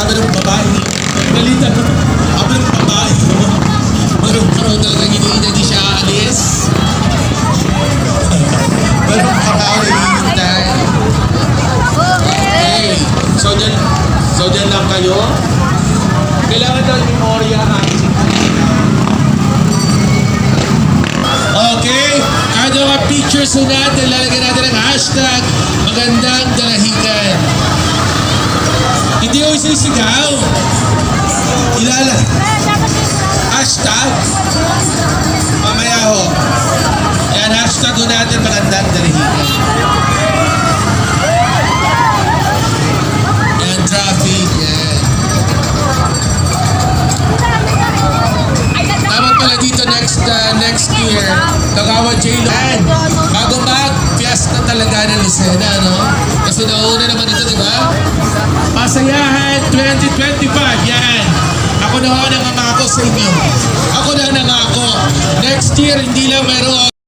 sabi ng babae, balita ko, sabi ng babae meron pa raw talagang iniina di siya aalis. meron pa raw hinihintay. Okay, so dyan, so dyan lang kayo. Kailangan daw memorya ha. Okay, ano mga pictures na natin, lalagyan natin ang hashtag magandang dalahigan. Hindi ko isisigaw. Ilala. Hashtag. Mamaya ho. Yan, hashtag ho natin magandang dalahigan. Yan, traffic. Yan. Dapat pala dito next uh, next year, Kagawa J-Lo. Yan. Bago Pasayahan 2025, yan. Ako na ho nangangako sa inyo. Ako na nangako. Next year, hindi lang meron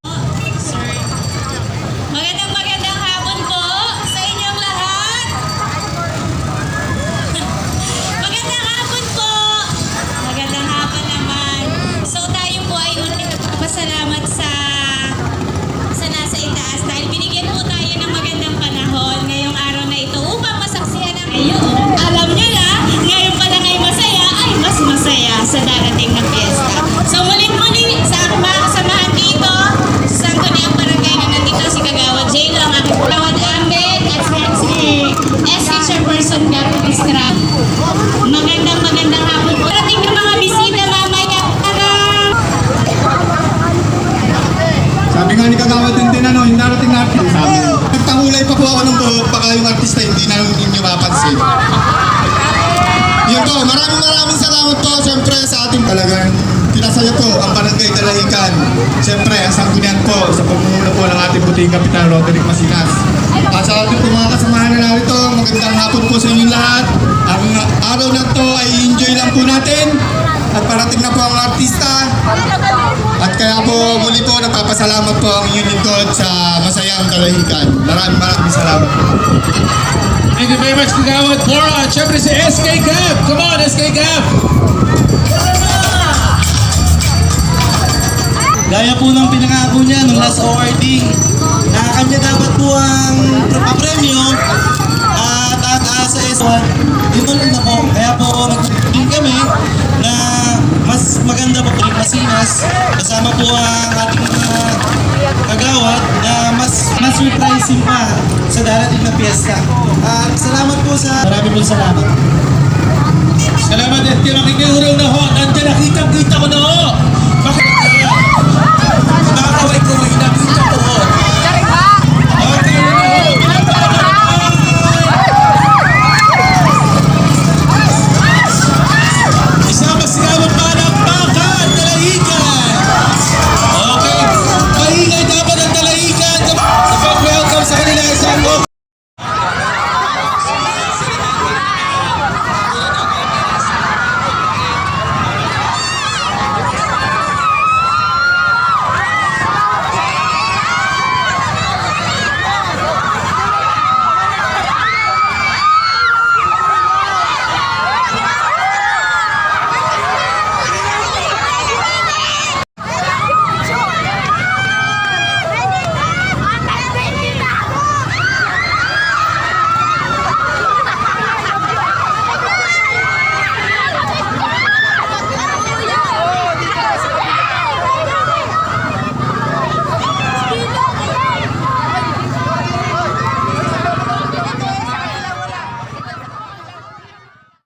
ni Kagawa din din ano, yung darating na artist sabi. Nagtangulay pa po ako ng buhok, baka yung artista hindi na ninyo mapansin. Yun po, maraming maraming salamat po siyempre sa ating talagang pinasaya po ang Barangay Dalahican. Siyempre, ang sanggunian po sa pamumuno po ng ating puting kapitan Roderick Masinas. At sa ating po mga kasamahan na narito, magandang hapon po sa inyong lahat. Ang araw na to ay enjoy lang po natin. At parating na po ang po muli po nagpapasalamat po ang lingkod sa masayang kalahikan. Maraming maraming salamat po. Thank you very much, Kagawad. For, uh, syempre si SK Gab. Come on, SK Gab. Gaya po ng pinangako niya nung last awarding na kanya dapat po ang papremyo at ang asa S1 dito na po. Kaya po maganda po po Masinas kasama po ang ating mga kagawad na mas mas surprising pa sa darating na piyesta. At salamat po sa marami po salamat. Salamat at kaya makikiurong na